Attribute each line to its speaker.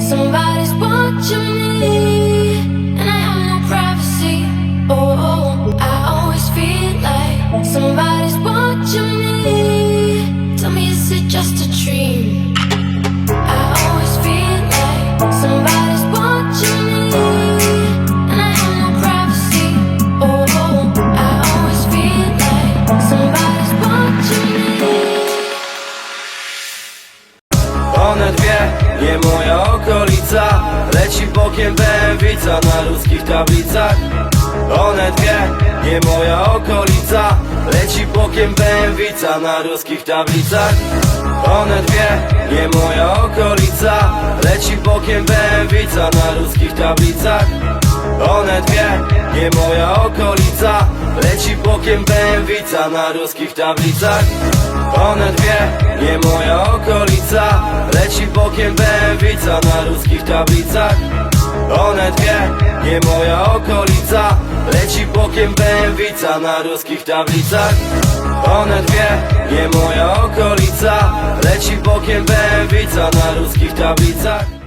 Speaker 1: Somebody's watching me, and I have no privacy. Oh, I always feel like
Speaker 2: One dwie, nie moja okolica. Leci bokiem bębica na ruskich tablicach. One dwie, nie moja okolica. Leci bokiem bębica na ruskich tablicach. One dwie, nie moja okolica. Leci bokiem bębica na ruskich tablicach. One dwie, nie moja okolica. Leci bokiem bębica na ruskich tablicach. One dwie, nie moja Leci bokiem bębica na ruskich tablicach. One dwie, nie moja okolica. Leci bokiem bębica na ruskich tablicach. One dwie, nie moja okolica. Leci bokiem bębica na ruskich tablicach